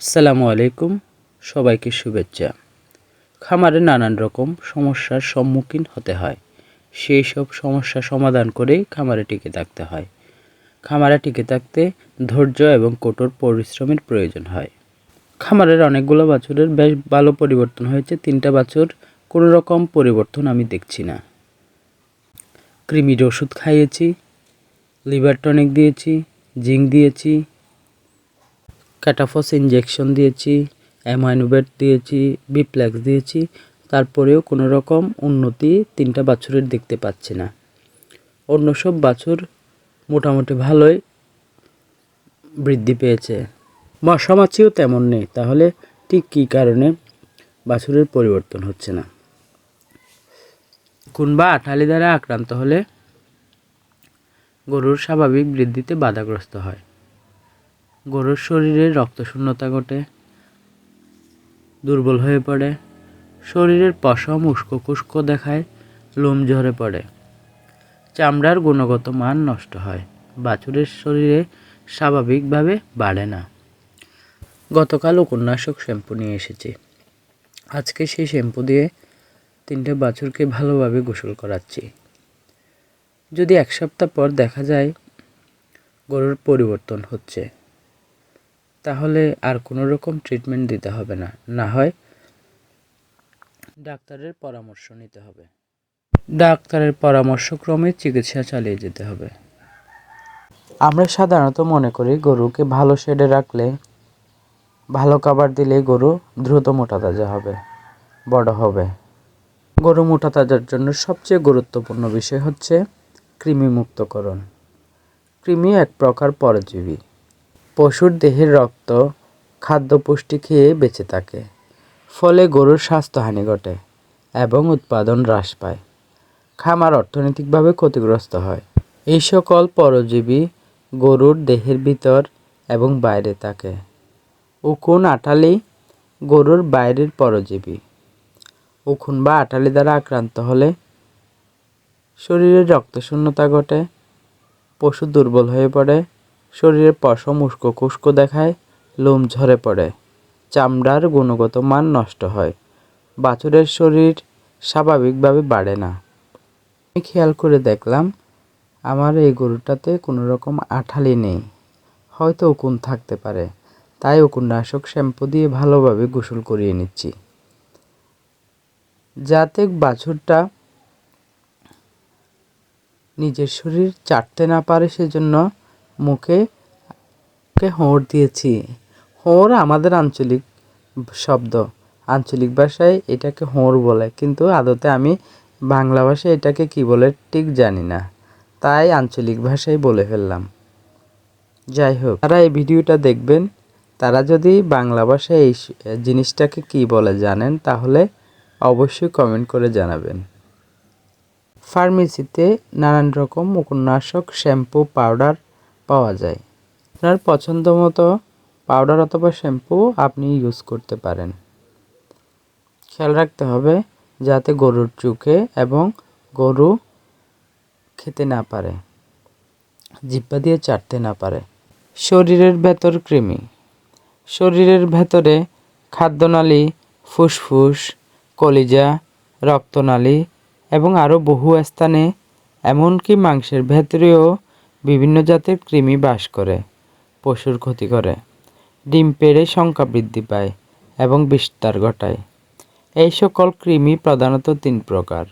আসসালামু আলাইকুম, সবাইকে শুভেচ্ছা। খামারে নানান রকম সমস্যার সম্মুখীন হতে হয়। সেই সব সমস্যা সমাধান করেই খামারে টিকে থাকতে হয়। খামারে টিকে থাকতে ধৈর্য এবং কঠোর পরিশ্রমের প্রয়োজন হয়। খামারের অনেকগুলো বাছুরের বেশ ভালো পরিবর্তন হয়েছে। তিনটা বাছুর কোনো রকম পরিবর্তন আমি দেখছি না। কৃমির ওষুধ খাইয়েছি, লিভার টনিক দিয়েছি, জিঙ্ক দিয়েছি ক্যাটাফস ইঞ্জেকশন দিয়েছি অ্যামাইনোভেট দিয়েছি বিপ্লেক্স দিয়েছি, তারপরেও কোনো রকম উন্নতি তিনটা বাছুরের দেখতে পাচ্ছি না। অন্য সব বাছুর মোটামুটি ভালোই বৃদ্ধি পেয়েছে। মশামাছিও তেমন নেই, তাহলে ঠিক কী কারণে বাছুরের পরিবর্তন হচ্ছে না? কুনবা আঠালি দ্বারা আক্রান্ত হলে গরুর স্বাভাবিক বৃদ্ধিতে বাধাগ্রস্ত হয়। গরুর শরীরে রক্তশূন্যতা ঘটে, দুর্বল হয়ে পড়ে, শরীরের পশম উস্কো খুস্কো দেখায়, লোম ঝরে পড়ে। চামড়ার গুণগত মান নষ্ট হয়, বাছুরের শরীরে স্বাভাবিকভাবে বাড়ে না। গতকাল উপন্যাসক শ্যাম্পু নিয়ে এসেছি। আজকে সেই শ্যাম্পু দিয়ে তিনটে বাছুরকে ভালোভাবে গোসল করাচ্ছি। যদি এক সপ্তাহ পর দেখা যায়, গরুর পরিবর্তন হচ্ছে। তাহলে আর কোনো রকম ট্রিটমেন্ট দিতে হবে না। না হয় ডাক্তারের পরামর্শ নিতে হবে। ডাক্তারের পরামর্শক্রমে চিকিৎসা চালিয়ে যেতে হবে। আমরা সাধারণত মনে করি গরুকে ভালো শেডে রাখলে ভালো খাবার দিলে গরু দ্রুত মোটা তাজা হবে, বড় হবে। গরু মোটা তাজার জন্য সবচেয়ে গুরুত্বপূর্ণ বিষয় হচ্ছে কৃমিমুক্তকরণ। কৃমি এক প্রকার পরজীবী। পশুর দেহের রক্ত খাদ্য পুষ্টি খেয়ে বেঁচে থাকে, ফলে গরুর স্বাস্থ্যহানি ঘটে এবং উৎপাদন হ্রাস পায়। খামার অর্থনৈতিকভাবে ক্ষতিগ্রস্ত হয়। এই সকল পরজীবী গরুর দেহের ভিতর এবং বাইরে থাকে। উকুন আটালি গরুর বাইরের পরজীবী। উকুন বা আটালি দ্বারা আক্রান্ত হলে শরীরে রক্তশূন্যতা ঘটে, পশু দুর্বল হয়ে পড়ে শরীরে পশম উস্কো খুস্কো দেখায়, লোম ঝরে পড়ে। চামড়ার গুণগত মান নষ্ট হয়। বাছুরের শরীর স্বাভাবিকভাবে বাড়ে না। আমি খেয়াল করে দেখলাম, আমার এই গরুটাতে কোনো রকম আঠালি নেই। হয়তো উকুন থাকতে পারে। তাই উকুননাশক শ্যাম্পু দিয়ে ভালোভাবে গোসল করিয়ে নিচ্ছি। যাতে বাছুরটা নিজের শরীর চাটতে না পারে, সেজন্য মুখে হোঁড় দিয়েছি। হোঁড় আমাদের আঞ্চলিক শব্দ। আঞ্চলিক ভাষায় এটাকে হোঁড় বলে। কিন্তু আদতে আমি বাংলা ভাষায় এটাকে কি বলে ঠিক জানি না। তাই আঞ্চলিক ভাষায় বলে ফেললাম। যাই হোক, তারা এই ভিডিওটা দেখবেন। তারা যদি বাংলা ভাষায় এই জিনিসটাকে কি বলে জানেন, তাহলে অবশ্যই কমেন্ট করে জানাবেন। ফার্মেসিতে নানান রকম উপন্যাসক শ্যাম্পু, পাউডার পাওয়া যায়। আপনার পছন্দ মতো পাউডার অথবা শ্যাম্পু আপনি ইউজ করতে পারেন। খেয়াল রাখতে হবে যাতে গরুর চোখে এবং গরু খেতে না পারে, জিব্বা দিয়ে চাটতে না পারে। শরীরের ভেতর কৃমি। শরীরের ভেতরে খাদ্যনালী, ফুসফুস, কলিজা, রক্তনালী এবং আরও বহু স্থানে, এমনকি মাংসের ভেতরেও বিভিন্ন জাতের কৃমি বাস করে, পশুর ক্ষতি করে। ডিম পেড়ে সংখ্যা বৃদ্ধি পায় এবং বিস্তার ঘটায়। এই সকল কৃমি প্রধানত তিন প্রকার।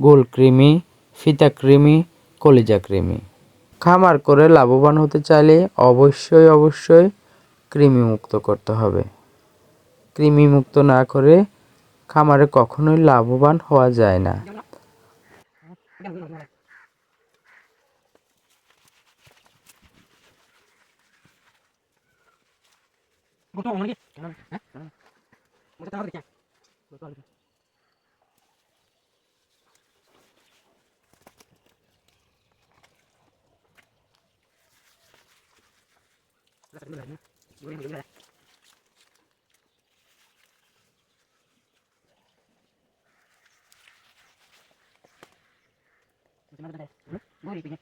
গোল কৃমি, ফিতা কৃমি, কলিজা কৃমি। খামার করে লাভবান হতে চাইলে অবশ্যই অবশ্যই কৃমিমুক্ত করতে হবে। কৃমিমুক্ত না করে খামারে কখনোই লাভবান হওয়া যায় না। gua tuh lagi, ngomong, eh, mau cerita dikit? gua lagi, lagi, lagi, lagi, lagi, lagi, lagi, lagi, lagi, lagi,